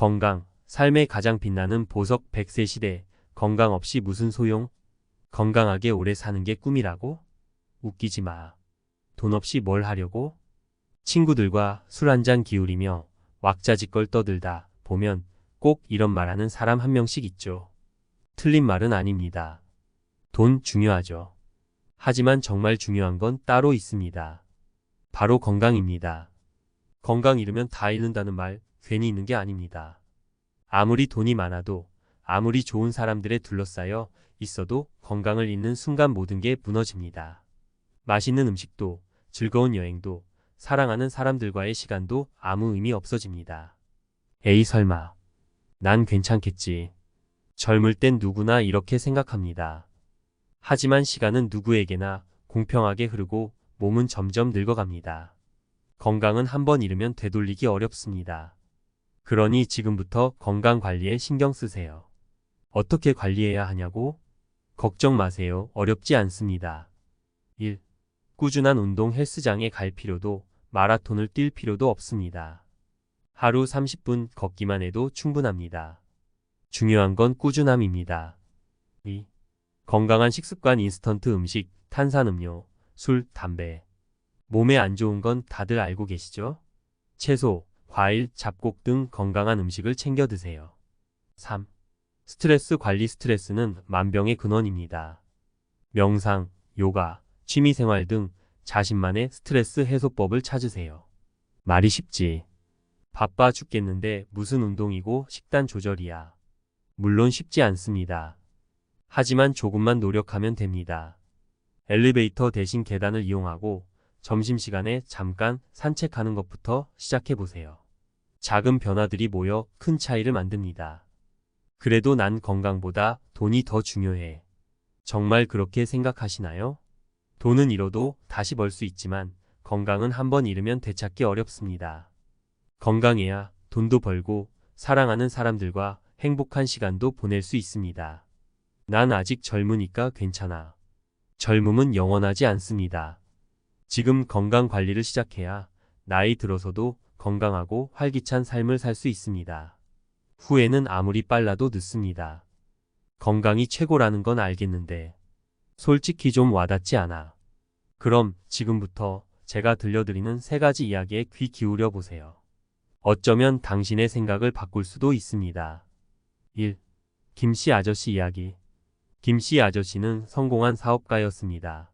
건강, 삶의 가장 빛나는 보석 100세 시대, 건강 없이 무슨 소용? 건강하게 오래 사는 게 꿈이라고? 웃기지 마. 돈 없이 뭘 하려고? 친구들과 술 한 잔 기울이며 왁자지껄 떠들다 보면 꼭 이런 말하는 사람 한 명씩 있죠. 틀린 말은 아닙니다. 돈 중요하죠. 하지만 정말 중요한 건 따로 있습니다. 바로 건강입니다. 건강 잃으면 다 잃는다는 말 괜히 있는 게 아닙니다. 아무리 돈이 많아도 아무리 좋은 사람들에 둘러싸여 있어도 건강을 잃는 순간 모든 게 무너집니다. 맛있는 음식도 즐거운 여행도 사랑하는 사람들과의 시간도 아무 의미 없어집니다. 에이 설마 난 괜찮겠지. 젊을 땐 누구나 이렇게 생각합니다. 하지만 시간은 누구에게나 공평하게 흐르고 몸은 점점 늙어갑니다. 건강은 한번 잃으면 되돌리기 어렵습니다. 그러니 지금부터 건강 관리에 신경 쓰세요. 어떻게 관리해야 하냐고? 걱정 마세요. 어렵지 않습니다. 1. 꾸준한 운동 헬스장에 갈 필요도 마라톤을 뛸 필요도 없습니다. 하루 30분 걷기만 해도 충분합니다. 중요한 건 꾸준함입니다. 2. 건강한 식습관 인스턴트 음식, 탄산음료, 술, 담배. 몸에 안 좋은 건 다들 알고 계시죠? 채소, 과일, 잡곡 등 건강한 음식을 챙겨 드세요. 3. 스트레스 관리 스트레스는 만병의 근원입니다. 명상, 요가, 취미생활 등 자신만의 스트레스 해소법을 찾으세요. 말이 쉽지. 바빠 죽겠는데 무슨 운동이고 식단 조절이야. 물론 쉽지 않습니다. 하지만 조금만 노력하면 됩니다. 엘리베이터 대신 계단을 이용하고 점심시간에 잠깐 산책하는 것부터 시작해보세요. 작은 변화들이 모여 큰 차이를 만듭니다. 그래도 난 건강보다 돈이 더 중요해. 정말 그렇게 생각하시나요? 돈은 잃어도 다시 벌 수 있지만 건강은 한번 잃으면 되찾기 어렵습니다. 건강해야 돈도 벌고 사랑하는 사람들과 행복한 시간도 보낼 수 있습니다. 난 아직 젊으니까 괜찮아. 젊음은 영원하지 않습니다. 지금 건강 관리를 시작해야 나이 들어서도 건강하고 활기찬 삶을 살 수 있습니다. 후회는 아무리 빨라도 늦습니다. 건강이 최고라는 건 알겠는데 솔직히 좀 와닿지 않아. 그럼 지금부터 제가 들려드리는 세 가지 이야기에 귀 기울여 보세요. 어쩌면 당신의 생각을 바꿀 수도 있습니다. 1. 김씨 아저씨 이야기. 김씨 아저씨는 성공한 사업가였습니다.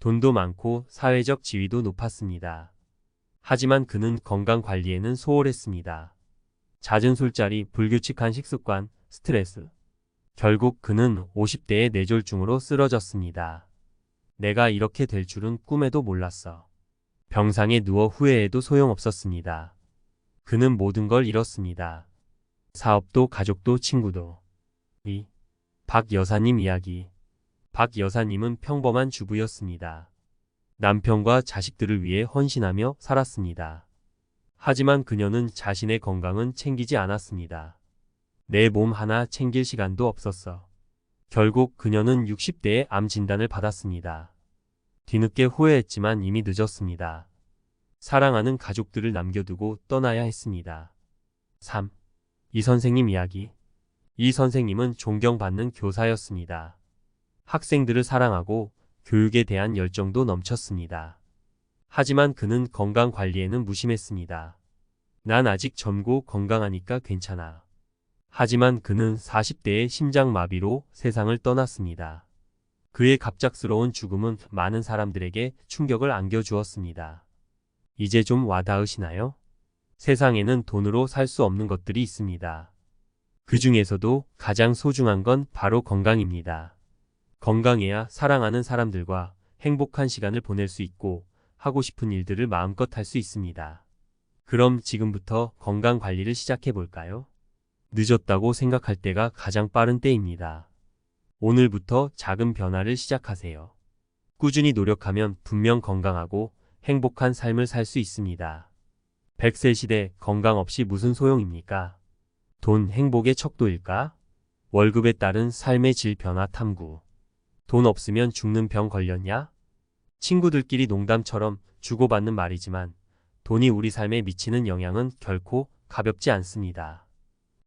돈도 많고 사회적 지위도 높았습니다. 하지만 그는 건강 관리에는 소홀했습니다. 잦은 술자리, 불규칙한 식습관, 스트레스. 결국 그는 50대의 뇌졸중으로 쓰러졌습니다. 내가 이렇게 될 줄은 꿈에도 몰랐어. 병상에 누워 후회해도 소용없었습니다. 그는 모든 걸 잃었습니다. 사업도 가족도 친구도. 2. 박 여사님 이야기. 박 여사님은 평범한 주부였습니다. 남편과 자식들을 위해 헌신하며 살았습니다. 하지만 그녀는 자신의 건강은 챙기지 않았습니다. 내 몸 하나 챙길 시간도 없었어. 결국 그녀는 60대에 암 진단을 받았습니다. 뒤늦게 후회했지만 이미 늦었습니다. 사랑하는 가족들을 남겨두고 떠나야 했습니다. 3. 이 선생님 이야기. 이 선생님은 존경받는 교사였습니다. 학생들을 사랑하고 교육에 대한 열정도 넘쳤습니다. 하지만 그는 건강 관리에는 무심했습니다. 난 아직 젊고 건강하니까 괜찮아. 하지만 그는 40대의 심장마비로 세상을 떠났습니다. 그의 갑작스러운 죽음은 많은 사람들에게 충격을 안겨주었습니다. 이제 좀 와닿으시나요? 세상에는 돈으로 살 수 없는 것들이 있습니다. 그 중에서도 가장 소중한 건 바로 건강입니다. 건강해야 사랑하는 사람들과 행복한 시간을 보낼 수 있고 하고 싶은 일들을 마음껏 할 수 있습니다. 그럼 지금부터 건강 관리를 시작해 볼까요? 늦었다고 생각할 때가 가장 빠른 때입니다. 오늘부터 작은 변화를 시작하세요. 꾸준히 노력하면 분명 건강하고 행복한 삶을 살 수 있습니다. 100세 시대 건강 없이 무슨 소용입니까? 돈 행복의 척도일까? 월급에 따른 삶의 질 변화 탐구. 돈 없으면 죽는 병 걸렸냐? 친구들끼리 농담처럼 주고받는 말이지만 돈이 우리 삶에 미치는 영향은 결코 가볍지 않습니다.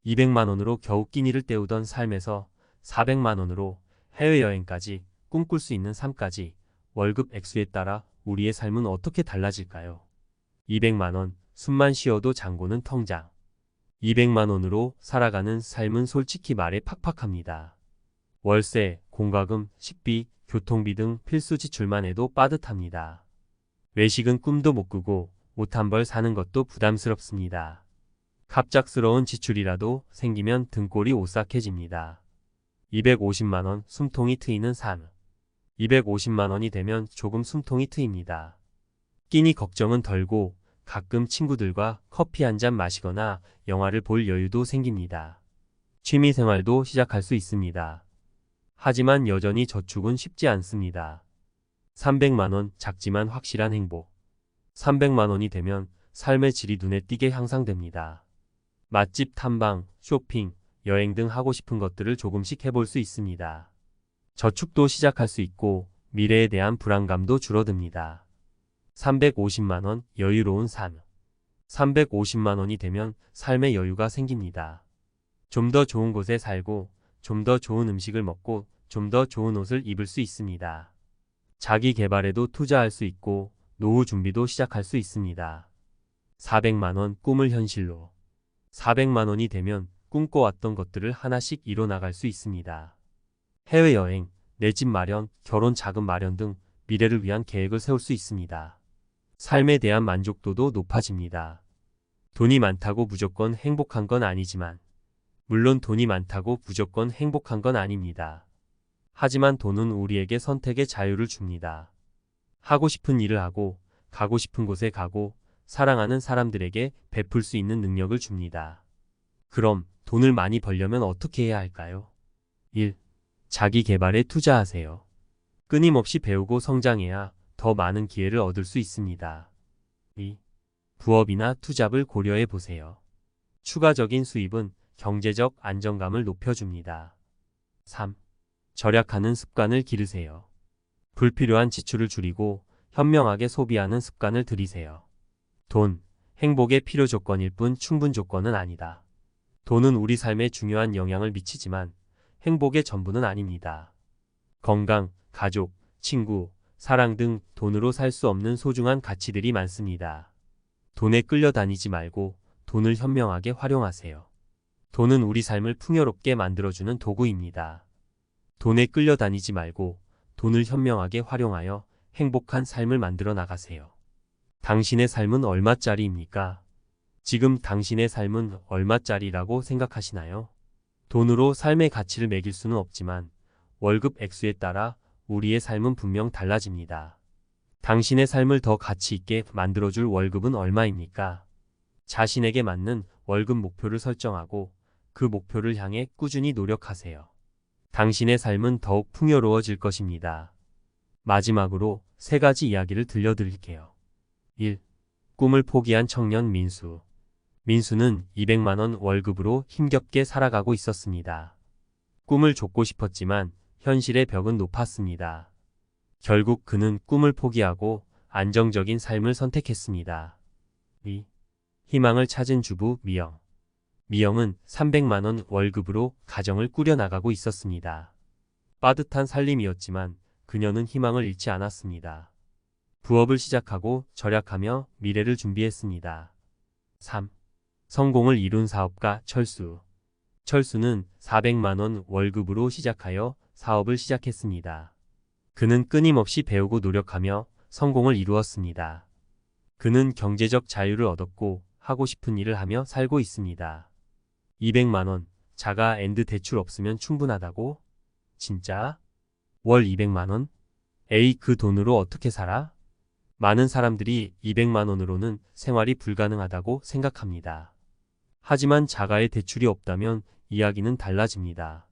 200만원으로 겨우 끼니를 때우던 삶에서 400만원으로 해외여행까지 꿈꿀 수 있는 삶까지 월급 액수에 따라 우리의 삶은 어떻게 달라질까요? 200만원, 숨만 쉬어도 장고는 통장. 200만원으로 살아가는 삶은 솔직히 말해 팍팍합니다. 월세, 공과금, 식비, 교통비 등 필수 지출만 해도 빠듯합니다. 외식은 꿈도 못 꾸고 옷 한 벌 사는 것도 부담스럽습니다. 갑작스러운 지출이라도 생기면 등골이 오싹해집니다. 250만원 숨통이 트이는 삶. 250만원이 되면 조금 숨통이 트입니다. 끼니 걱정은 덜고 가끔 친구들과 커피 한 잔 마시거나 영화를 볼 여유도 생깁니다. 취미 생활도 시작할 수 있습니다. 하지만 여전히 저축은 쉽지 않습니다. 300만원 작지만 확실한 행복. 300만원이 되면 삶의 질이 눈에 띄게 향상됩니다. 맛집 탐방, 쇼핑, 여행 등 하고 싶은 것들을 조금씩 해볼 수 있습니다. 저축도 시작할 수 있고 미래에 대한 불안감도 줄어듭니다. 350만원 여유로운 삶. 350만원이 되면 삶의 여유가 생깁니다. 좀 더 좋은 곳에 살고 좀 더 좋은 음식을 먹고 좀 더 좋은 옷을 입을 수 있습니다. 자기 개발에도 투자할 수 있고 노후 준비도 시작할 수 있습니다. 400만원 꿈을 현실로. 400만원이 되면 꿈꿔왔던 것들을 하나씩 이뤄나갈 수 있습니다. 해외여행, 내 집 마련, 결혼 자금 마련 등 미래를 위한 계획을 세울 수 있습니다. 삶에 대한 만족도도 높아집니다. 돈이 많다고 무조건 행복한 건 아니지만, 물론 돈이 많다고 무조건 행복한 건 아닙니다. 하지만 돈은 우리에게 선택의 자유를 줍니다. 하고 싶은 일을 하고, 가고 싶은 곳에 가고, 사랑하는 사람들에게 베풀 수 있는 능력을 줍니다. 그럼 돈을 많이 벌려면 어떻게 해야 할까요? 1. 자기 개발에 투자하세요. 끊임없이 배우고 성장해야 더 많은 기회를 얻을 수 있습니다. 2. 부업이나 투잡을 고려해 보세요. 추가적인 수입은 경제적 안정감을 높여줍니다. 3. 절약하는 습관을 기르세요. 불필요한 지출을 줄이고 현명하게 소비하는 습관을 들이세요. 돈, 행복의 필요 조건일 뿐 충분 조건은 아니다. 돈은 우리 삶에 중요한 영향을 미치지만 행복의 전부는 아닙니다. 건강, 가족, 친구, 사랑 등 돈으로 살 수 없는 소중한 가치들이 많습니다. 돈에 끌려다니지 말고 돈을 현명하게 활용하세요. 돈은 우리 삶을 풍요롭게 만들어주는 도구입니다. 돈에 끌려다니지 말고 돈을 현명하게 활용하여 행복한 삶을 만들어 나가세요. 당신의 삶은 얼마짜리입니까? 지금 당신의 삶은 얼마짜리라고 생각하시나요? 돈으로 삶의 가치를 매길 수는 없지만 월급 액수에 따라 우리의 삶은 분명 달라집니다. 당신의 삶을 더 가치 있게 만들어줄 월급은 얼마입니까? 자신에게 맞는 월급 목표를 설정하고 그 목표를 향해 꾸준히 노력하세요. 당신의 삶은 더욱 풍요로워질 것입니다. 마지막으로 세 가지 이야기를 들려드릴게요. 1. 꿈을 포기한 청년 민수. 민수는 200만원 월급으로 힘겹게 살아가고 있었습니다. 꿈을 쫓고 싶었지만 현실의 벽은 높았습니다. 결국 그는 꿈을 포기하고 안정적인 삶을 선택했습니다. 2. 희망을 찾은 주부 미영. 미영은 300만원 월급으로 가정을 꾸려나가고 있었습니다. 빠듯한 살림이었지만 그녀는 희망을 잃지 않았습니다. 부업을 시작하고 절약하며 미래를 준비했습니다. 3. 성공을 이룬 사업가 철수. 철수는 400만원 월급으로 시작하여 사업을 시작했습니다. 그는 끊임없이 배우고 노력하며 성공을 이루었습니다. 그는 경제적 자유를 얻었고 하고 싶은 일을 하며 살고 있습니다. 200만원, 자가 엔드 대출 없으면 충분하다고? 진짜? 월 200만원? 에이 그 돈으로 어떻게 살아? 많은 사람들이 200만 원으로는 생활이 불가능하다고 생각합니다. 하지만 자가의 대출이 없다면 이야기는 달라집니다.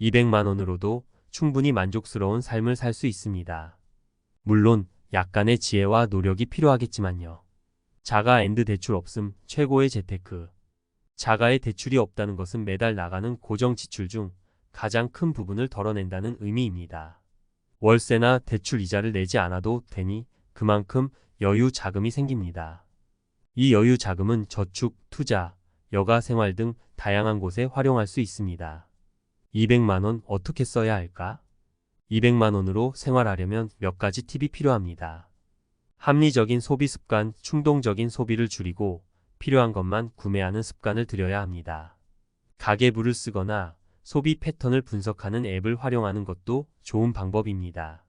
200만 원으로도 충분히 만족스러운 삶을 살 수 있습니다. 물론 약간의 지혜와 노력이 필요하겠지만요. 자가 엔드 대출 없음 최고의 재테크. 자가의 대출이 없다는 것은 매달 나가는 고정 지출 중 가장 큰 부분을 덜어낸다는 의미입니다. 월세나 대출 이자를 내지 않아도 되니 그만큼 여유 자금이 생깁니다. 이 여유 자금은 저축, 투자, 여가 생활 등 다양한 곳에 활용할 수 있습니다. 200만 원 어떻게 써야 할까? 200만 원으로 생활하려면 몇 가지 팁이 필요합니다. 합리적인 소비 습관, 충동적인 소비를 줄이고 필요한 것만 구매하는 습관을 들여야 합니다. 가계부를 쓰거나 소비 패턴을 분석하는 앱을 활용하는 것도 좋은 방법입니다.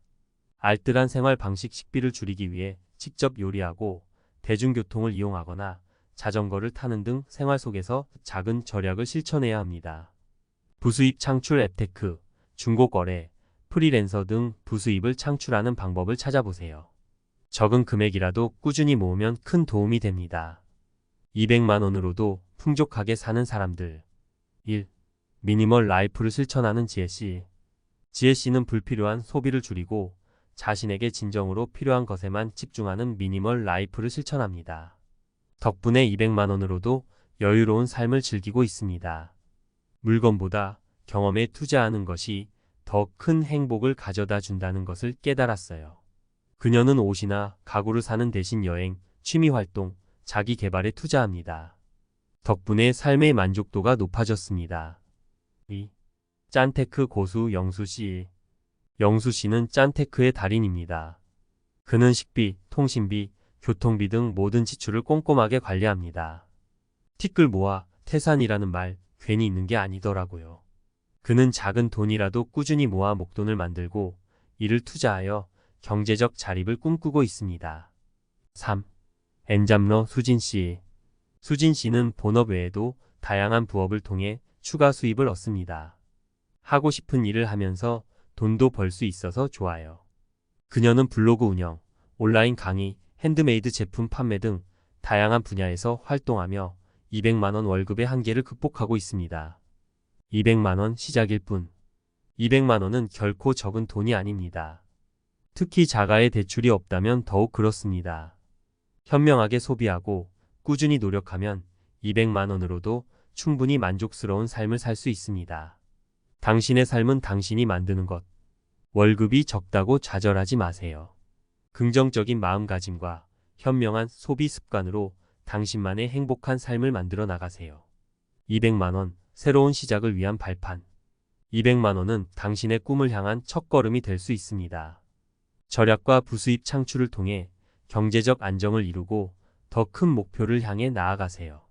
알뜰한 생활 방식 식비를 줄이기 위해 직접 요리하고 대중교통을 이용하거나 자전거를 타는 등 생활 속에서 작은 절약을 실천해야 합니다. 부수입 창출 앱테크, 중고거래, 프리랜서 등 부수입을 창출하는 방법을 찾아보세요. 적은 금액이라도 꾸준히 모으면 큰 도움이 됩니다. 200만 원으로도 풍족하게 사는 사람들. 1. 미니멀 라이프를 실천하는 지혜씨. 지혜씨는 불필요한 소비를 줄이고 자신에게 진정으로 필요한 것에만 집중하는 미니멀 라이프를 실천합니다. 덕분에 200만 원으로도 여유로운 삶을 즐기고 있습니다. 물건보다 경험에 투자하는 것이 더 큰 행복을 가져다 준다는 것을 깨달았어요. 그녀는 옷이나 가구를 사는 대신 여행, 취미 활동, 자기 개발에 투자합니다. 덕분에 삶의 만족도가 높아졌습니다. 2. 짠테크 고수 영수 씨. 영수 씨는 짠테크의 달인입니다. 그는 식비, 통신비, 교통비 등 모든 지출을 꼼꼼하게 관리합니다. 티끌 모아 태산이라는 말 괜히 있는 게 아니더라고요. 그는 작은 돈이라도 꾸준히 모아 목돈을 만들고 이를 투자하여 경제적 자립을 꿈꾸고 있습니다. 3. 엔잡러 수진 씨. 수진 씨는 본업 외에도 다양한 부업을 통해 추가 수입을 얻습니다. 하고 싶은 일을 하면서 돈도 벌 수 있어서 좋아요. 그녀는 블로그 운영, 온라인 강의, 핸드메이드 제품 판매 등 다양한 분야에서 활동하며 200만원 월급의 한계를 극복하고 있습니다. 200만원 시작일 뿐. 200만원은 결코 적은 돈이 아닙니다. 특히 자가의 대출이 없다면 더욱 그렇습니다. 현명하게 소비하고 꾸준히 노력하면 200만 원으로도 충분히 만족스러운 삶을 살 수 있습니다. 당신의 삶은 당신이 만드는 것. 월급이 적다고 좌절하지 마세요. 긍정적인 마음가짐과 현명한 소비 습관으로 당신만의 행복한 삶을 만들어 나가세요. 200만원, 새로운 시작을 위한 발판. 200만원은 당신의 꿈을 향한 첫걸음이 될 수 있습니다. 절약과 부수입 창출을 통해 경제적 안정을 이루고 더 큰 목표를 향해 나아가세요.